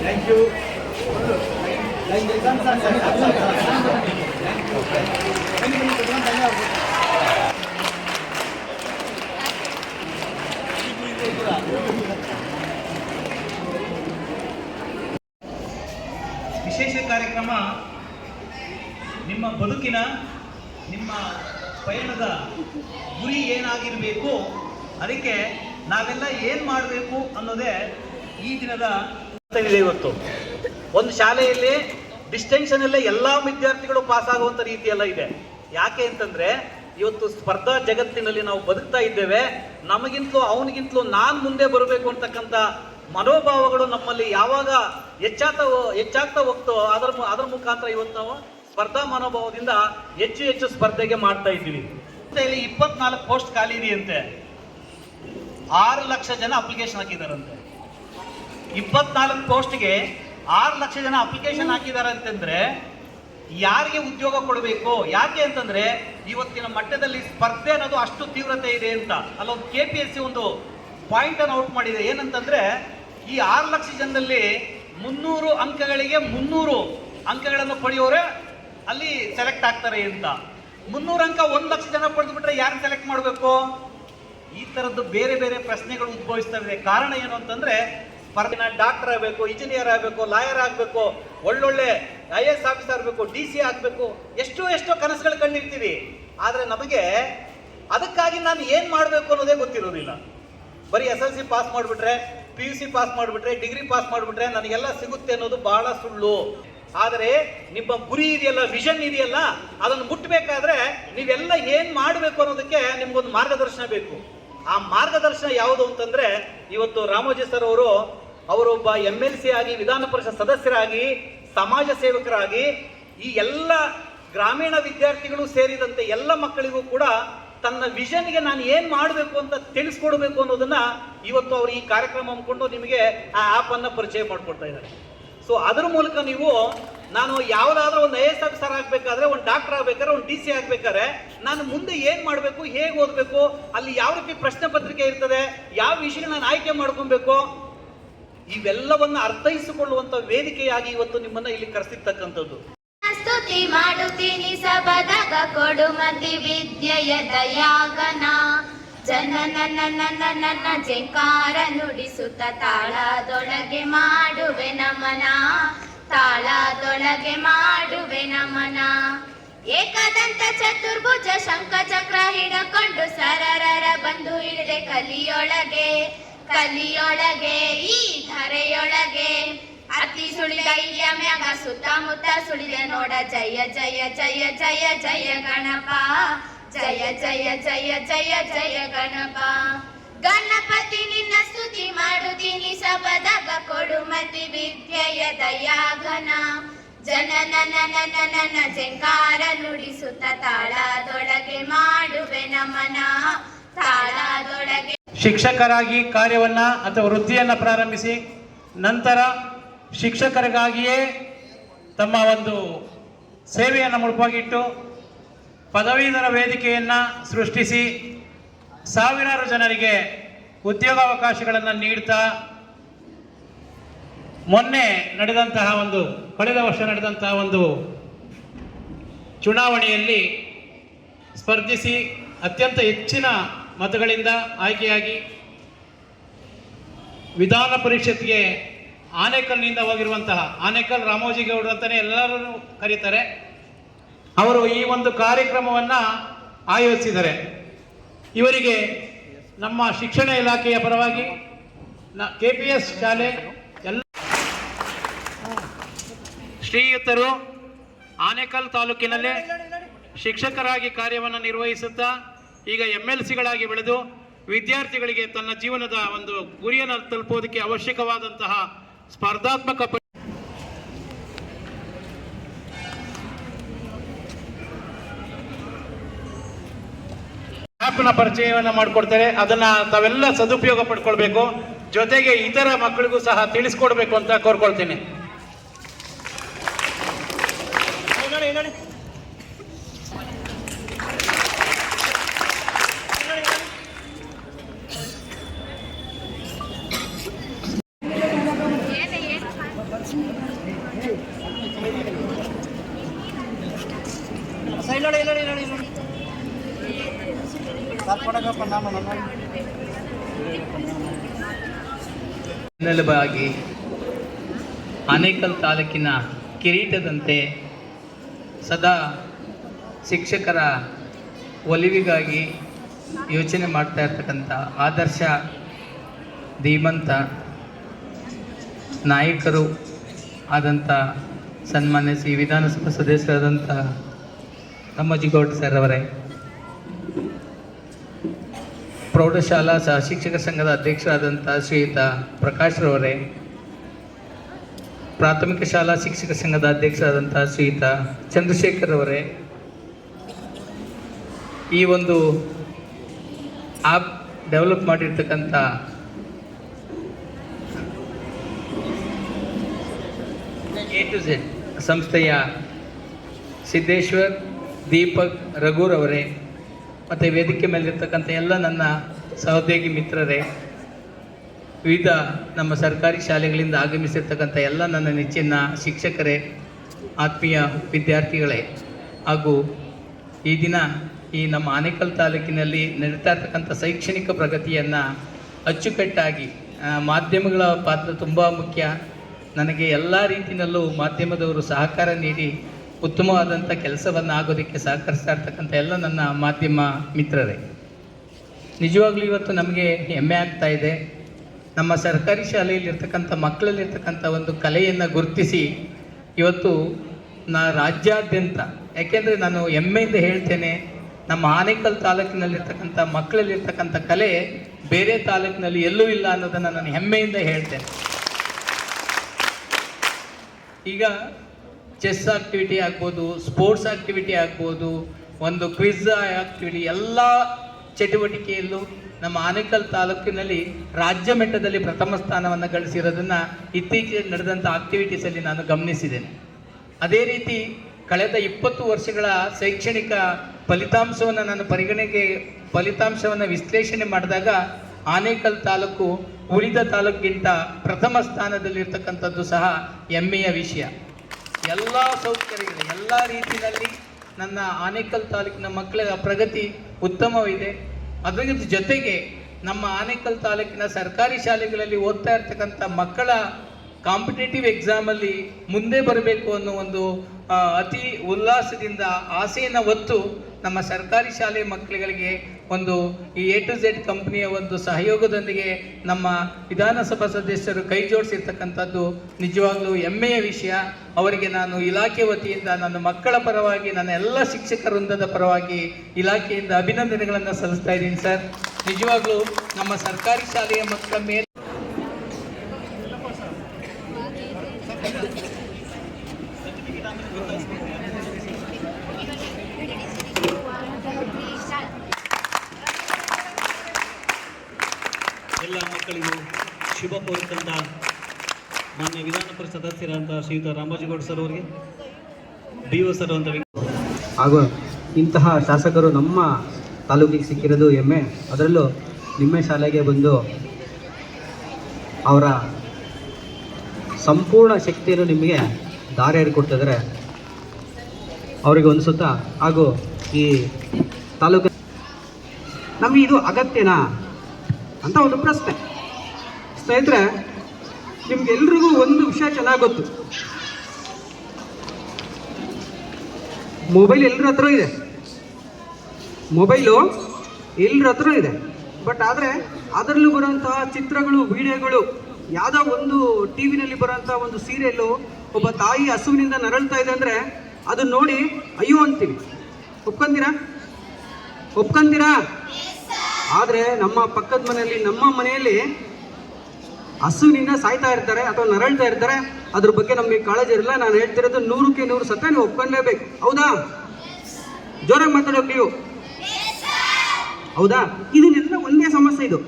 Thank you ವಿಶೇಷ ಕಾರ್ಯಕ್ರಮ ನಿಮ್ಮ ಬದುಕಿನ, ನಿಮ್ಮ ಪಯಣದ ಗುರಿ ಏನಾಗಿರಬೇಕು, ಅದಕ್ಕೆ ನಾವೆಲ್ಲ ಏನು ಮಾಡಬೇಕು ಅನ್ನೋದೇ ಈ ದಿನದ ಇದೆ ಇವತ್ತು. ಒಂದು ಶಾಲೆಯಲ್ಲಿ ಡಿಸ್ಟೆನ್ಷನ್ ಅಲ್ಲೇ ಎಲ್ಲಾ ವಿದ್ಯಾರ್ಥಿಗಳು ಪಾಸ್ ಆಗುವಂತ ರೀತಿ ಎಲ್ಲ ಇದೆ. ಯಾಕೆ ಅಂತಂದ್ರೆ, ಇವತ್ತು ಸ್ಪರ್ಧಾ ಜಗತ್ತಿನಲ್ಲಿ ನಾವು ಬದುಕ್ತಾ ಇದ್ದೇವೆ. ನಮಗಿಂತಲೂ ಅವನಿಗಿಂತಲೂ ನಾನು ಮುಂದೆ ಬರಬೇಕು ಅಂತಕ್ಕಂಥ ಮನೋಭಾವಗಳು ನಮ್ಮಲ್ಲಿ ಯಾವಾಗ ಹೆಚ್ಚಾಗ್ತಾ ಹೆಚ್ಚಾಗ್ತಾ ಹೋಗ್ತೋ, ಅದರ ಅದರ ಮುಖಾಂತರ ಇವತ್ತು ನಾವು ಸ್ಪರ್ಧಾ ಮನೋಭಾವದಿಂದ ಹೆಚ್ಚು ಹೆಚ್ಚು ಸ್ಪರ್ಧೆಗೆ ಮಾಡ್ತಾ ಇದ್ದೀವಿ. ಇಲ್ಲಿ ಇಪ್ಪತ್ನಾಲ್ಕು ಪೋಸ್ಟ್ ಖಾಲಿ ಇದೆಯಂತೆ. ಆರು ಲಕ್ಷ ಜನ ಅಪ್ಲಿಕೇಶನ್ ಹಾಕಿದಾರಂತೆ. ಇಪ್ಪತ್ನಾಲ್ಕು ಪೋಸ್ಟ್ಗೆ ಆರು ಲಕ್ಷ ಜನ ಅಪ್ಲಿಕೇಶನ್ ಹಾಕಿದ್ದಾರೆ ಅಂತಂದ್ರೆ ಯಾರಿಗೆ ಉದ್ಯೋಗ ಕೊಡಬೇಕು? ಯಾಕೆ ಅಂತಂದ್ರೆ ಇವತ್ತಿನ ಮಟ್ಟದಲ್ಲಿ ಸ್ಪರ್ಧೆ ಅನ್ನೋದು ಅಷ್ಟು ತೀವ್ರತೆ ಇದೆ ಅಂತ. ಅಲ್ಲೊಂದು ಕೆ ಪಿ ಎಸ್ ಸಿ ಒಂದು ಪಾಯಿಂಟ್ ಅನ್ನು ಔಟ್ ಮಾಡಿದೆ. ಏನಂತಂದ್ರೆ ಈ ಆರು ಲಕ್ಷ ಜನದಲ್ಲಿ ಮುನ್ನೂರು ಅಂಕಗಳಿಗೆ ಮುನ್ನೂರು ಅಂಕಗಳನ್ನು ಪಡೆಯೋರೆ ಅಲ್ಲಿ ಸೆಲೆಕ್ಟ್ ಆಗ್ತಾರೆ ಅಂತ. ಮುನ್ನೂರು ಅಂಕ ಒಂದು ಲಕ್ಷ ಜನ ಪಡೆದುಬಿಟ್ರೆ ಯಾರು ಸೆಲೆಕ್ಟ್ ಮಾಡಬೇಕು? ಈ ತರದ್ದು ಬೇರೆ ಬೇರೆ ಪ್ರಶ್ನೆಗಳು ಉದ್ಭವಿಸ್ತವೆ ಕಾರಣ ಏನು ಅಂತಂದ್ರೆ ಸ್ಪರ್ಧೆನ ಡಾಕ್ಟರ್ ಆಗಬೇಕು, ಇಂಜಿನಿಯರ್ ಆಗಬೇಕು, ಲಾಯರ್ ಆಗಬೇಕು, ಒಳ್ಳೊಳ್ಳೆ ಐ ಎಸ್ ಆಫೀಸರ್ ಆಗಬೇಕು, ಡಿ ಸಿ ಆಗಬೇಕು, ಎಷ್ಟೋ ಎಷ್ಟೋ ಕನಸುಗಳು ಕಂಡಿರ್ತೀವಿ. ಆದರೆ ನಮಗೆ ಅದಕ್ಕಾಗಿ ನಾನು ಏನು ಮಾಡಬೇಕು ಅನ್ನೋದೇ ಗೊತ್ತಿರೋದಿಲ್ಲ. ಬರೀ ಎಸ್ ಎಲ್ ಸಿ ಪಾಸ್ ಮಾಡಿಬಿಟ್ರೆ, ಪಿ ಯು ಸಿ ಪಾಸ್ ಮಾಡಿಬಿಟ್ರೆ, ಡಿಗ್ರಿ ಪಾಸ್ ಮಾಡಿಬಿಟ್ರೆ ನನಗೆಲ್ಲ ಸಿಗುತ್ತೆ ಅನ್ನೋದು ಬಹಳ ಸುಳ್ಳು. ಆದರೆ ನಿಮ್ಮ ಗುರಿ ಇದೆಯಲ್ಲ, ವಿಷನ್ ಇದೆಯಲ್ಲ, ಅದನ್ನು ಮುಟ್ಟಬೇಕಾದ್ರೆ ನೀವೆಲ್ಲ ಏನು ಮಾಡಬೇಕು ಅನ್ನೋದಕ್ಕೆ ನಿಮ್ಗೊಂದು ಮಾರ್ಗದರ್ಶನ ಬೇಕು. ಆ ಮಾರ್ಗದರ್ಶನ ಯಾವುದು ಅಂತಂದ್ರೆ, ಇವತ್ತು ರಾಮೋಜಿ ಸರ್ ಅವರು ಅವರೊಬ್ಬ ಎಂ ಎಲ್ ಸಿ ಆಗಿ, ವಿಧಾನ ಪರಿಷತ್ ಸದಸ್ಯರಾಗಿ, ಸಮಾಜ ಸೇವಕರಾಗಿ, ಈ ಎಲ್ಲ ಗ್ರಾಮೀಣ ವಿದ್ಯಾರ್ಥಿಗಳು ಸೇರಿದಂತೆ ಎಲ್ಲ ಮಕ್ಕಳಿಗೂ ಕೂಡ ತನ್ನ ವಿಷನ್ಗೆ ನಾನು ಏನು ಮಾಡಬೇಕು ಅಂತ ತಿಳಿಸ್ಕೊಡ್ಬೇಕು ಅನ್ನೋದನ್ನ ಇವತ್ತು ಅವರು ಈ ಕಾರ್ಯಕ್ರಮ ಹಮ್ಮಿಕೊಂಡು ನಿಮಗೆ ಆ ಆಪ್ ಅನ್ನ ಪರಿಚಯ ಮಾಡಿಕೊಡ್ತಾ ಇದ್ದಾರೆ. ಸೊ ಅದ್ರ ಮೂಲಕ ನೀವು ನಾನು ಯಾವುದಾದ್ರೂ ಒಂದು ಐ ಎಸ್ ಆಫೀಸರ್ ಆಗ್ಬೇಕಾದ್ರೆ, ಒಂದು ಡಾಕ್ಟರ್ ಆಗಬೇಕಾದ್ರೆ, ಒಂದು ಡಿ ಸಿ ಆಗ್ಬೇಕಾದ್ರೆ ನಾನು ಮುಂದೆ ಏನು ಮಾಡಬೇಕು, ಹೇಗೆ ಓದಬೇಕು, ಅಲ್ಲಿ ಯಾವ ರೀತಿ ಪ್ರಶ್ನೆ ಪತ್ರಿಕೆ ಇರ್ತದೆ, ಯಾವ ವಿಷಯ ನಾನು ಆಯ್ಕೆ ಮಾಡ್ಕೊಬೇಕು ಇವೆಲ್ಲವನ್ನ ಅರ್ಥೈಸಿಕೊಳ್ಳುವಂತ ವೇದಿಕೆಯಾಗಿ ಇವತ್ತು ನಿಮ್ಮನ್ನ ಇಲ್ಲಿ ಕರೆಸಿರ್ತಕ್ಕಂಥದ್ದು. ಸ್ತುತಿ ಮಾಡುತ್ತೀನಿ ಸಬದಾಗ ಕೊಡು ಮತಿ ವಿದ್ಯೆಯ ದಯಾಗನ. ಜನ ನನ್ನ ನನ್ನ ಜಂಕಾರ ನುಡಿಸುತ್ತ ತಾಳದೊಳಗೆ ಮಾಡುವೆ ನಮನ. ತಾಳದೊಳಗೆ ಮಾಡುವೆ ನಮನ. ಏಕದಂತ ಚತುರ್ಭುಜ ಶಂಖ ಚಕ್ರ ಹಿಡಕೊಂಡು ಸರರರ ಬಂದು ಹಿಡಿದೆ ಕಲಿಯೊಳಗೆ. ಕಲಿಯೊಳಗೆ, ಈ ಧರೆಯೊಳಗೆ. ಅತಿ ಸುಳಿದ ಮ್ಯಾಗ, ಸುತ್ತಮುತ್ತ ಸುಳಿದೆ ನೋಡ. ಜಯ ಜಯ ಜಯ ಜಯ ಜಯ ಗಣಪ. ಜಯ ಜಯ ಜಯ ಜಯ ಜಯ ಗಣಪ. ಗಣಪತಿ ನಿನ್ನ ಸ್ತುತಿ ಮಾಡುತ್ತೀನಿ ಸಬದಾಗ ಕೊಡು ಮತಿ ವಿದ್ಯೆಯ ದಯಾಘನ. ಜನನ, ನನ ಜಂಕಾರ ನುಡಿಸುತ್ತ ತಾಳದೊಳಗೆ ಮಾಡುವೆ ನಮನ. ತಾಳದೊಳಗೆ ಶಿಕ್ಷಕರಾಗಿ ಕಾರ್ಯವನ್ನ ಅಥವಾ ವೃತ್ತಿಯನ್ನು ಪ್ರಾರಂಭಿಸಿ ನಂತರ ಶಿಕ್ಷಕರಿಗಾಗಿಯೇ ತಮ್ಮ ಒಂದು ಸೇವೆಯನ್ನು ಮುಳುಪಾಗಿಟ್ಟು ಪದವೀಧರ ವೇದಿಕೆಯನ್ನು ಸೃಷ್ಟಿಸಿ ಸಾವಿರಾರು ಜನರಿಗೆ ಉದ್ಯೋಗಾವಕಾಶಗಳನ್ನು ನೀಡ್ತಾ ಮೊನ್ನೆ ನಡೆದಂತಹ ಒಂದು, ಕಳೆದ ವರ್ಷ ನಡೆದಂತಹ ಒಂದು ಚುನಾವಣೆಯಲ್ಲಿ ಸ್ಪರ್ಧಿಸಿ ಅತ್ಯಂತ ಹೆಚ್ಚಿನ ಮತಗಳಿಂದ ಆಯ್ಕೆಯಾಗಿ ವಿಧಾನ ಪರಿಷತ್ಗೆ ಆನೇಕಲ್ನಿಂದ ಹೋಗಿರುವಂತಹ, ಆನೇಕಲ್ ರಾಮೋಜಿ ಗೌಡ್ರು ಅಂತಲೇ ಎಲ್ಲರೂ ಕರೀತಾರೆ. ಅವರು ಈ ಒಂದು ಕಾರ್ಯಕ್ರಮವನ್ನು ಆಯೋಜಿಸಿದ್ದಾರೆ. ಇವರಿಗೆ ನಮ್ಮ ಶಿಕ್ಷಣ ಇಲಾಖೆಯ ಪರವಾಗಿ ಕೆ ಪಿ ಎಸ್ ಶಾಲೆ ಎಲ್ಲ ಶ್ರೀಯುತರು ಆನೇಕಲ್ ತಾಲೂಕಿನಲ್ಲೇ ಶಿಕ್ಷಕರಾಗಿ ಕಾರ್ಯವನ್ನು ನಿರ್ವಹಿಸುತ್ತಾ ಈಗ ಎಂ ಎಲ್ ಸಿಗಳಾಗಿ ಬೆಳೆದು ವಿದ್ಯಾರ್ಥಿಗಳಿಗೆ ತನ್ನ ಜೀವನದ ಒಂದು ಗುರಿಯನ್ನು ತಲುಪೋದಕ್ಕೆ ಅವಶ್ಯಕವಾದಂತಹ ಸ್ಪರ್ಧಾತ್ಮಕ ಆ್ಯಪ್ನ ಪರಿಚಯವನ್ನು ಮಾಡಿಕೊಡ್ತಾರೆ. ಅದನ್ನ ತಾವೆಲ್ಲ ಸದುಪಯೋಗ ಪಡ್ಕೊಳ್ಬೇಕು. ಜೊತೆಗೆ ಇತರ ಮಕ್ಕಳಿಗೂ ಸಹ ತಿಳಿಸ್ಕೊಡ್ಬೇಕು ಅಂತ ಕೋರ್ಕೊಳ್ತೀನಿ. ಆನೇಕಲ್ ತಾಲೂಕಿನ ಕಿರೀಟದಂತೆ ಸದಾ ಶಿಕ್ಷಕರ ಒಲಿವಿಗಾಗಿ ಯೋಚನೆ ಮಾಡ್ತಾ ಇರ್ತಕ್ಕಂಥ ಆದರ್ಶ ಧೀಮಂತ ನಾಯಕರು ಆದಂಥ ಸನ್ಮಾನ್ಯ ಶ್ರೀ ವಿಧಾನಸಭಾ ಸದಸ್ಯರಾದಂಥ ತಮ್ಮಜಿಗೌಡ ಸರ್ ಅವರೇ. ಪ್ರೌಢಶಾಲಾ ಸಹ ಶಿಕ್ಷಕ ಸಂಘದ ಅಧ್ಯಕ್ಷರಾದಂಥ ಶ್ರೀಯುತ ಪ್ರಕಾಶ್ ರವರೇ. ಪ್ರಾಥಮಿಕ ಶಾಲಾ ಶಿಕ್ಷಕ ಸಂಘದ ಅಧ್ಯಕ್ಷರಾದಂಥ ಶ್ರೀಯುತ ಚಂದ್ರಶೇಖರ್ ಅವರೇ, ಈ ಒಂದು ಆ್ಯಪ್ ಡೆವಲಪ್ ಮಾಡಿರ್ತಕ್ಕಂಥ ಎ ಟು ಝೆಡ್ ಸಂಸ್ಥೆಯ ಸಿದ್ದೇಶ್ವರ್, ದೀಪಕ್ ರಘುರವರೇ ಮತ್ತು ವೇದಿಕೆ ಮೇಲಿರ್ತಕ್ಕಂಥ ಎಲ್ಲ ನನ್ನ ಸಹೋದ್ಯೋಗಿ ಮಿತ್ರರೇ ವಿವಿಧ ನಮ್ಮ ಸರ್ಕಾರಿ ಶಾಲೆಗಳಿಂದ ಆಗಮಿಸಿರ್ತಕ್ಕಂಥ ಎಲ್ಲ ನನ್ನ ನೆಚ್ಚಿನ ಶಿಕ್ಷಕರೇ, ಆತ್ಮೀಯ ವಿದ್ಯಾರ್ಥಿಗಳೇ. ಹಾಗೂ ಈ ದಿನ ಈ ನಮ್ಮ ಆನೇಕಲ್ ತಾಲೂಕಿನಲ್ಲಿ ನಡೀತಾ ಇರ್ತಕ್ಕಂಥ ಶೈಕ್ಷಣಿಕ ಪ್ರಗತಿಯನ್ನು ಅಚ್ಚುಕಟ್ಟಾಗಿ ಮಾಧ್ಯಮಗಳ ಪಾತ್ರ ತುಂಬ ಮುಖ್ಯ. ನನಗೆ ಎಲ್ಲ ರೀತಿಯಲ್ಲೂ ಮಾಧ್ಯಮದವರು ಸಹಕಾರ ನೀಡಿ ಉತ್ತಮವಾದಂಥ ಕೆಲಸವನ್ನು ಆಗೋದಕ್ಕೆ ಸಹಕರಿಸ್ತಾ ಇರ್ತಕ್ಕಂಥ ಎಲ್ಲ ನನ್ನ ಮಾಧ್ಯಮ ಮಿತ್ರರೇ. ನಿಜವಾಗ್ಲೂ ಇವತ್ತು ನಮಗೆ ಹೆಮ್ಮೆ ಆಗ್ತಾ ಇದೆ. ನಮ್ಮ ಸರ್ಕಾರಿ ಶಾಲೆಯಲ್ಲಿರ್ತಕ್ಕಂಥ, ಮಕ್ಕಳಲ್ಲಿರ್ತಕ್ಕಂಥ ಒಂದು ಕಲೆಯನ್ನು ಗುರುತಿಸಿ ಇವತ್ತು ನಾ ರಾಜ್ಯಾದ್ಯಂತ, ಯಾಕೆಂದರೆ ನಾನು ಹೆಮ್ಮೆಯಿಂದ ಹೇಳ್ತೇನೆ, ನಮ್ಮ ಆನೇಕಲ್ ತಾಲೂಕಿನಲ್ಲಿರ್ತಕ್ಕಂಥ, ಮಕ್ಕಳಲ್ಲಿರ್ತಕ್ಕಂಥ ಕಲೆ ಬೇರೆ ತಾಲೂಕಿನಲ್ಲಿ ಎಲ್ಲೂ ಇಲ್ಲ ಅನ್ನೋದನ್ನು ನಾನು ಹೆಮ್ಮೆಯಿಂದ ಹೇಳ್ತೇನೆ. ಈಗ ಚೆಸ್ ಆಕ್ಟಿವಿಟಿ ಆಗ್ಬೋದು, ಸ್ಪೋರ್ಟ್ಸ್ ಆಕ್ಟಿವಿಟಿ ಆಗ್ಬೋದು, ಒಂದು ಕ್ವಿಜ್ ಆಕ್ಟಿವಿಟಿ, ಎಲ್ಲ ಚಟುವಟಿಕೆಯಲ್ಲೂ ನಮ್ಮ ಆನೇಕಲ್ ತಾಲೂಕಿನಲ್ಲಿ ರಾಜ್ಯ ಮಟ್ಟದಲ್ಲಿ ಪ್ರಥಮ ಸ್ಥಾನವನ್ನು ಗಳಿಸಿರೋದನ್ನು ಇತ್ತೀಚೆಗೆ ನಡೆದಂಥ ಆಕ್ಟಿವಿಟೀಸಲ್ಲಿ ನಾನು ಗಮನಿಸಿದ್ದೇನೆ. ಅದೇ ರೀತಿ ಕಳೆದ ಇಪ್ಪತ್ತು ವರ್ಷಗಳ ಶೈಕ್ಷಣಿಕ ಫಲಿತಾಂಶವನ್ನು ನಾನು ಪರಿಗಣೆಗೆ ಫಲಿತಾಂಶವನ್ನು ವಿಶ್ಲೇಷಣೆ ಮಾಡಿದಾಗ ಆನೇಕಲ್ ತಾಲೂಕು ಉಳಿದ ತಾಲೂಕಿಗಿಂತ ಪ್ರಥಮ ಸ್ಥಾನದಲ್ಲಿರ್ತಕ್ಕಂಥದ್ದು ಸಹ ಹೆಮ್ಮೆಯ ವಿಷಯ. ಎಲ್ಲ ಸೌಕರ್ಯಗಳು, ಎಲ್ಲ ರೀತಿಯಲ್ಲಿ ನನ್ನ ಆನೇಕಲ್ ತಾಲೂಕಿನ ಮಕ್ಕಳ ಪ್ರಗತಿ ಉತ್ತಮವಿದೆ. ಅದರ ಜೊತೆಗೆ ನಮ್ಮ ಆನೇಕಲ್ ತಾಲೂಕಿನ ಸರ್ಕಾರಿ ಶಾಲೆಗಳಲ್ಲಿ ಓದ್ತಾ ಇರ್ತಕ್ಕಂಥ ಮಕ್ಕಳ ಕಾಂಪಿಟೇಟಿವ್ ಎಕ್ಸಾಮಲ್ಲಿ ಮುಂದೆ ಬರಬೇಕು ಅನ್ನೋ ಒಂದು ಅತಿ ಉಲ್ಲಾಸದಿಂದ, ಆಸೆಯನ್ನು ಹೊತ್ತು ನಮ್ಮ ಸರ್ಕಾರಿ ಶಾಲೆ ಮಕ್ಕಳುಗಳಿಗೆ ಒಂದು ಈ ಎ ಟು ಝೆಡ್ ಕಂಪ್ನಿಯ ಒಂದು ಸಹಯೋಗದೊಂದಿಗೆ ನಮ್ಮ ವಿಧಾನಸಭಾ ಸದಸ್ಯರು ಕೈ ಜೋಡಿಸಿರ್ತಕ್ಕಂಥದ್ದು ನಿಜವಾಗ್ಲೂ ಹೆಮ್ಮೆಯ ವಿಷಯ. ಅವರಿಗೆ ನಾನು ಇಲಾಖೆ ವತಿಯಿಂದ, ನನ್ನ ಮಕ್ಕಳ ಪರವಾಗಿ, ನನ್ನ ಎಲ್ಲ ಶಿಕ್ಷಕ ವೃಂದದ ಪರವಾಗಿ ಇಲಾಖೆಯಿಂದ ಅಭಿನಂದನೆಗಳನ್ನು ಸಲ್ಲಿಸ್ತಾ ಇದ್ದೀನಿ ಸರ್. ನಿಜವಾಗ್ಲೂ ನಮ್ಮ ಸರ್ಕಾರಿ ಶಾಲೆಯ ಮಕ್ಕಳ ಮೇಲೆ ಎಲ್ಲ ಮಕ್ಕಳಿಗೂ ಶುಭ ಕೋರುತ್ತಂತ ಮಾನ್ಯ ವಿಧಾನ ಪರಿಷತ್ ಸದಸ್ಯರಾದಂಥ ಶ್ರೀಯುತ ರಾಮಾಜಿಗೌಡ ಸರ್ ಅವರಿಗೆ ಬಿ ಒ ಸರ್ ಅಂತ ಹಾಗೂ ಇಂತಹ ಶಾಸಕರು ನಮ್ಮ ತಾಲೂಕಿಗೆ ಸಿಕ್ಕಿರೋದು ಹೆಮ್ಮೆ ಅದರಲ್ಲೂ ನಿಮ್ಮ ಶಾಲೆಗೆ ಬಂದು ಅವರ ಸಂಪೂರ್ಣ ಶಕ್ತಿಯನ್ನು ನಿಮಗೆ ದಾರಿ ಹೇಳಿಕೊಡ್ತಿದ್ದಾರೆ ಅವರಿಗೆ ಒಂದು ಸುತ್ತ ಹಾಗೂ ಈ ತಾಲೂಕು ನಮಗೆ ಇದು ಅಗತ್ಯನಾ ಅಂತ ಒಂದು ಪ್ರಶ್ನೆ. ಸ್ನೇಹಿತರೆ ನಿಮ್ಗೆಲ್ರಿಗೂ ಒಂದು ವಿಷಯ ಚೆನ್ನಾಗಿ ಗೊತ್ತು. ಮೊಬೈಲ್ ಎಲ್ಲರ ಹತ್ರ ಇದೆ. ಮೊಬೈಲು ಎಲ್ಲರ ಹತ್ರ ಇದೆ. ಬಟ್ ಆದರೆ ಅದರಲ್ಲೂ ಬರುವಂತಹ ಚಿತ್ರಗಳು ವಿಡಿಯೋಗಳು ಯಾವುದೋ ಒಂದು ಟಿ ವಿನಲ್ಲಿ ಬರೋಂಥ ಒಂದು ಸೀರಿಯಲ್ಲು ಒಬ್ಬ ತಾಯಿ ಹಸುವಿನಿಂದ ನರಳ್ತಾ ಇದೆ ಅಂದರೆ ಅದನ್ನ ನೋಡಿ ಅಯ್ಯೋ ಅಂತೀವಿ. ಒಪ್ಕೊಂತೀರಾ? ಒಪ್ಕೊಂತೀರಾ? ಆದರೆ ನಮ್ಮ ಪಕ್ಕದ ಮನೆಯಲ್ಲಿ ನಮ್ಮ ಮನೆಯಲ್ಲಿ ಹಸುವಿನಿಂದ ಸಾಯ್ತಾ ಇರ್ತಾರೆ ಅಥವಾ ನರಳ್ತಾ ಇರ್ತಾರೆ, ಅದ್ರ ಬಗ್ಗೆ ನಮಗೆ ಕಾಳಜಿ ಇರಲ್ಲ. ನಾನು ಹೇಳ್ತಿರೋದು ನೂರಕ್ಕೆ ನೂರು ಸತ್ತ ನೀವು ಒಪ್ಕೊಂಡ್ಲೇಬೇಕು. ಹೌದಾ? ಜೋರಾಗಿ ಮಾತಾಡೋಕೆ ನೀವು ಹೌದಾ? ಇದನ್ನೆಲ್ಲ ಒಂದೇ ಸಮಸ್ಯೆ ಇದು.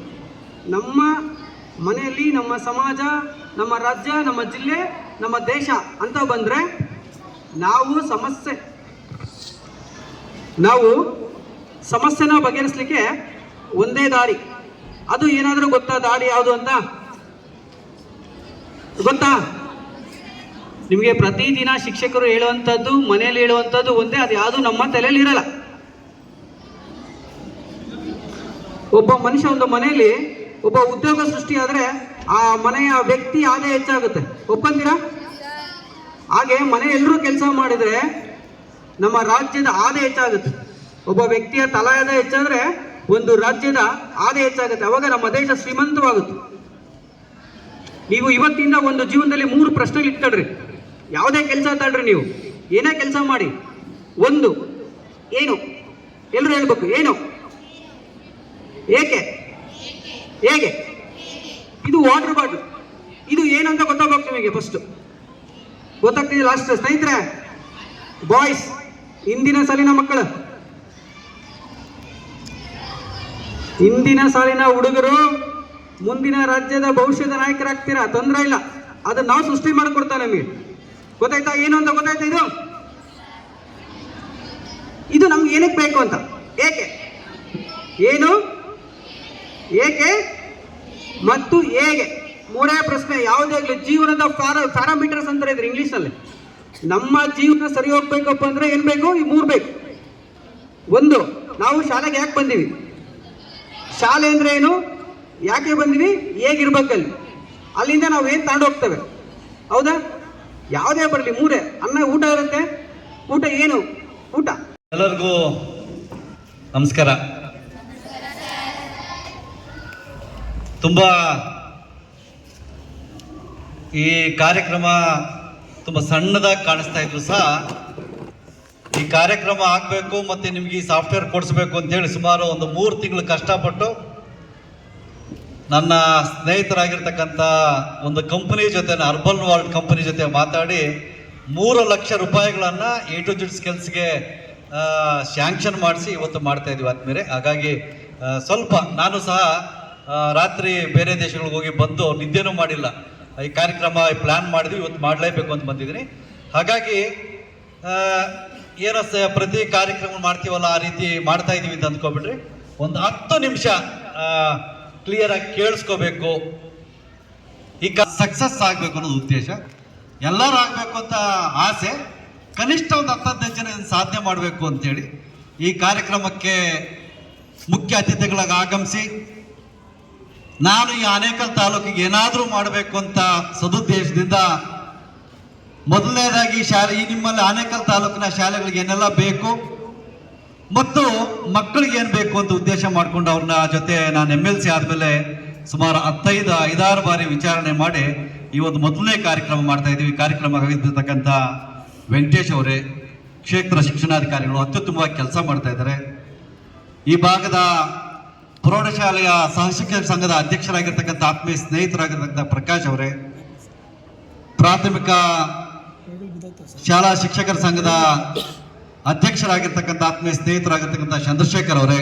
ನಮ್ಮ ಮನೆಯಲ್ಲಿ, ನಮ್ಮ ಸಮಾಜ, ನಮ್ಮ ರಾಜ್ಯ, ನಮ್ಮ ಜಿಲ್ಲೆ, ನಮ್ಮ ದೇಶ ಅಂತ ಬಂದರೆ ನಾವು ಸಮಸ್ಯೆ, ನಾವು ಸಮಸ್ಯೆನ ಬಗೆಹರಿಸಲಿಕ್ಕೆ ಒಂದೇ ದಾರಿ. ಅದು ಏನಾದರೂ ಗೊತ್ತಾ ದಾರಿ ಯಾವುದು ಅಂತ? ಗೊತ್ತಾ? ನಿಮಗೆ ಪ್ರತಿದಿನ ಶಿಕ್ಷಕರು ಹೇಳುವಂಥದ್ದು, ಮನೆಯಲ್ಲಿ ಹೇಳುವಂಥದ್ದು ಒಂದೇ, ಅದು ಯಾವುದು ನಮ್ಮ ತಲೆಯಲ್ಲಿ ಇರಲ್ಲ. ಒಬ್ಬ ಮನುಷ್ಯ ಒಂದು ಮನೆಯಲ್ಲಿ, ಒಬ್ಬ ಉದ್ಯೋಗ ಸೃಷ್ಟಿಯಾದರೆ ಆ ಮನೆಯ ವ್ಯಕ್ತಿ ಆದಾಯ ಹೆಚ್ಚಾಗುತ್ತೆ. ಒಪ್ಪಂದಿರಾ? ಹಾಗೆ ಮನೆ ಎಲ್ಲರೂ ಕೆಲಸ ಮಾಡಿದರೆ ನಮ್ಮ ರಾಜ್ಯದ ಆದಾಯ ಹೆಚ್ಚಾಗುತ್ತೆ. ಒಬ್ಬ ವ್ಯಕ್ತಿಯ ತಲಾಯದ ಹೆಚ್ಚಾದರೆ ಒಂದು ರಾಜ್ಯದ ಆದಾಯ ಹೆಚ್ಚಾಗುತ್ತೆ. ಅವಾಗ ನಮ್ಮ ದೇಶ ಶ್ರೀಮಂತವಾಗುತ್ತೆ. ನೀವು ಇವತ್ತಿಂದ ಒಂದು ಜೀವನದಲ್ಲಿ ಮೂರು ಪ್ರಶ್ನೆಗಳು ಇಟ್ಕೊಳ್ರಿ. ಯಾವುದೇ ಕೆಲಸ ತಳ್ರಿ ನೀವು. ಏನೇ ಕೆಲಸ ಮಾಡಿ. ಒಂದು, ಏನು? ಎಲ್ಲರೂ ಹೇಳ್ಬೇಕು, ಏನು? ಏಕೆ? ಹೇಗೆ? ಇದು ವಾಟರ್ ಬಾಟಲ್ ಇದು ಏನು ಅಂತ ಗೊತ್ತಾಗ್ಬೇಕು ನಿಮಗೆ ಫಸ್ಟ್ ಗೊತ್ತಾಗ್ತಿದೆ ಲಾಸ್ಟ್ ಸ್ನೇಹಿತರೆ ಬಾಯ್ಸ್ ಇಂದಿನ ಸಾಲಿನ ಮಕ್ಕಳು. ಇಂದಿನ ಸಾಲಿನ ಹುಡುಗರು ಮುಂದಿನ ರಾಜ್ಯದ ಭವಿಷ್ಯದ ನಾಯಕರಾಗ್ತೀರಾ? ತೊಂದರೆ ಇಲ್ಲ. ಅದನ್ನ ನಾವು ಸೃಷ್ಟಿ ಮಾಡಿಕೊಡ್ತಾ ನಮಗೆ. ಗೊತ್ತಾಯ್ತಾ? ಏನು ಅಂತ ಗೊತ್ತಾಯ್ತಾ ಇದು? ಇದು ನಮ್ಗೆ ಏನಕ್ಕೆ ಬೇಕು ಅಂತ? ಏಕೆ? ಏನು? ಏಕೆ? ಮತ್ತು ಹೇಗೆ? ಮೂರೇ ಪ್ರಶ್ನೆ, ಯಾವುದೇ ಆಗಲಿ? ಜೀವನದ ಪ್ಯಾರ ಪ್ಯಾರಾಮೀಟರ್ಸ್ ಅಂತಾರೆ ಇದ್ರೆ ಇಂಗ್ಲೀಷಲ್ಲಿ ನಮ್ಮ ಜೀವನ ಸರಿ ಹೋಗ್ಬೇಕಪ್ಪ ಅಂದ್ರೆ ಏನು ಬೇಕು? ಈ ಮೂರು ಬೇಕು. ಒಂದು, ನಾವು ಶಾಲೆಗೆ ಯಾಕೆ ಬಂದೀವಿ? ಶಾಲೆ ಅಂದರೆ ಏನು? ಯಾಕೆ ಬಂದ್ವಿ ಹೇಗಿರ್ಬೇಕಲ್ಲಿ? ಅಲ್ಲಿಂದ ನಾವು ಏನು ತಗೊಂಡು ಹೋಗ್ತೇವೆ? ಹೌದಾ? ಯಾವುದೇ ಬರಲಿ, ಮೂರೇ. ಅನ್ನ, ಊಟ ಇರುತ್ತೆ? ಊಟ ಏನು? ಊಟ. ಎಲ್ಲರಿಗೂ ನಮಸ್ಕಾರ. ತುಂಬ ಈ ಕಾರ್ಯಕ್ರಮ ತುಂಬ ಸಣ್ಣದಾಗಿ ಕಾಣಿಸ್ತಾ ಇದ್ರು ಸಹ. ಈ ಕಾರ್ಯಕ್ರಮ ಆಗಬೇಕು ಮತ್ತು ನಿಮಗೆ ಈ ಸಾಫ್ಟ್ವೇರ್ ಕೊಡಿಸ್ಬೇಕು ಅಂತೇಳಿ ಸುಮಾರು ಒಂದು ಮೂರು ತಿಂಗಳು ಕಷ್ಟಪಟ್ಟು ನನ್ನ ಸ್ನೇಹಿತರಾಗಿರ್ತಕ್ಕಂಥ ಒಂದು ಕಂಪನಿ ಜೊತೆ ಅರ್ಬನ್ ವರ್ಲ್ಡ್ ಕಂಪನಿ ಜೊತೆ ಮಾತಾಡಿ ಮೂರು ಲಕ್ಷ ರೂಪಾಯಿಗಳನ್ನು ಎ ಟು ಜೆಡ್ ಸ್ಕಿಲ್ಸ್ಗೆ ಶ್ಯಾಂಕ್ಷನ್ ಮಾಡಿಸಿ ಇವತ್ತು ಮಾಡ್ತಾ ಇದ್ದೀವಿ ಆದ್ಮೇಲೆ ಹಾಗಾಗಿ ಸ್ವಲ್ಪ ನಾನು ಸಹ ರಾತ್ರಿ ಬೇರೆ ದೇಶಗಳಿಗೆ ಹೋಗಿ ಬಂದು ನಿದ್ದೆನೂ ಮಾಡಿಲ್ಲ. ಈ ಕಾರ್ಯಕ್ರಮ ಪ್ಲ್ಯಾನ್ ಮಾಡಿದ್ವಿ, ಇವತ್ತು ಮಾಡಲೇಬೇಕು ಅಂತ ಬಂದಿದ್ದೀನಿ. ಹಾಗಾಗಿ ಏನೋ ಪ್ರತಿ ಕಾರ್ಯಕ್ರಮ ಮಾಡ್ತೀವಲ್ಲ ಆ ರೀತಿ ಮಾಡ್ತಾ ಇದ್ದೀವಿ ಅಂತ ಅಂದ್ಕೊಬಿಟ್ರಿ, ಒಂದು ಹತ್ತು ನಿಮಿಷ ಕ್ಲಿಯರ್ ಆಗಿ ಕೇಳಿಸ್ಕೋಬೇಕು. ಈಗ ಸಕ್ಸಸ್ ಆಗಬೇಕು ಅನ್ನೋದು ಉದ್ದೇಶ. ಎಲ್ಲರೂ ಆಗಬೇಕು ಅಂತ ಆಸೆ. ಕನಿಷ್ಠ ಒಂದು ಹತ್ತು ಹದಿನೈದು ಜನ ಸಾಧನೆ ಮಾಡಬೇಕು ಅಂತೇಳಿ ಈ ಕಾರ್ಯಕ್ರಮಕ್ಕೆ ಮುಖ್ಯ ಅತಿಥಿಗಳಾಗಿ ಆಗಮಿಸಿ, ನಾನು ಈ ಆನೇಕಲ್ ತಾಲೂಕಿಗೆ ಏನಾದರೂ ಮಾಡಬೇಕು ಅಂತ ಸದುದ್ದೇಶದಿಂದ ಮೊದಲನೇದಾಗಿ ಶಾಲೆ ಈ ನಿಮ್ಮಲ್ಲಿ ಆನೇಕಲ್ ತಾಲೂಕಿನ ಶಾಲೆಗಳಿಗೆ ಏನೆಲ್ಲ ಬೇಕು? ಮತ್ತು ಮಕ್ಕಳಿಗೆ ಏನು ಬೇಕು ಅಂತ ಉದ್ದೇಶ ಮಾಡಿಕೊಂಡು ಅವ್ರನ್ನ ಜೊತೆ ನಾನು ಎಂ ಎಲ್ ಸಿ ಆದಮೇಲೆ ಸುಮಾರು ಹತ್ತೈದು, ಐದಾರು ಬಾರಿ ವಿಚಾರಣೆ ಮಾಡಿ ಈ ಒಂದು ಮೊದಲನೇ ಕಾರ್ಯಕ್ರಮ ಮಾಡ್ತಾ ಇದ್ದೀವಿ. ಕಾರ್ಯಕ್ರಮ ಆಗಿರ್ತಕ್ಕಂಥ ವೆಂಕಟೇಶ್ ಅವರೇ, ಕ್ಷೇತ್ರ ಶಿಕ್ಷಣಾಧಿಕಾರಿಗಳು ಅತ್ಯುತ್ತಮವಾಗಿ ಕೆಲಸ ಮಾಡ್ತಾ ಇದ್ದಾರೆ. ಈ ಭಾಗದ ಪ್ರೌಢಶಾಲೆಯ ಸಹಶಿಕ್ಷಕ ಸಂಘದ ಅಧ್ಯಕ್ಷರಾಗಿರ್ತಕ್ಕಂಥ, ಆತ್ಮೀಯ ಸ್ನೇಹಿತರಾಗಿರ್ತಕ್ಕಂಥ ಪ್ರಕಾಶ್ ಅವರೇ, ಪ್ರಾಥಮಿಕ ಶಾಲಾ ಶಿಕ್ಷಕರ ಸಂಘದ ಅಧ್ಯಕ್ಷರಾಗಿರ್ತಕ್ಕಂಥ ಆತ್ಮೀಯ ಸ್ನೇಹಿತರಾಗಿರ್ತಕ್ಕಂಥ ಚಂದ್ರಶೇಖರ್ ಅವರೇ,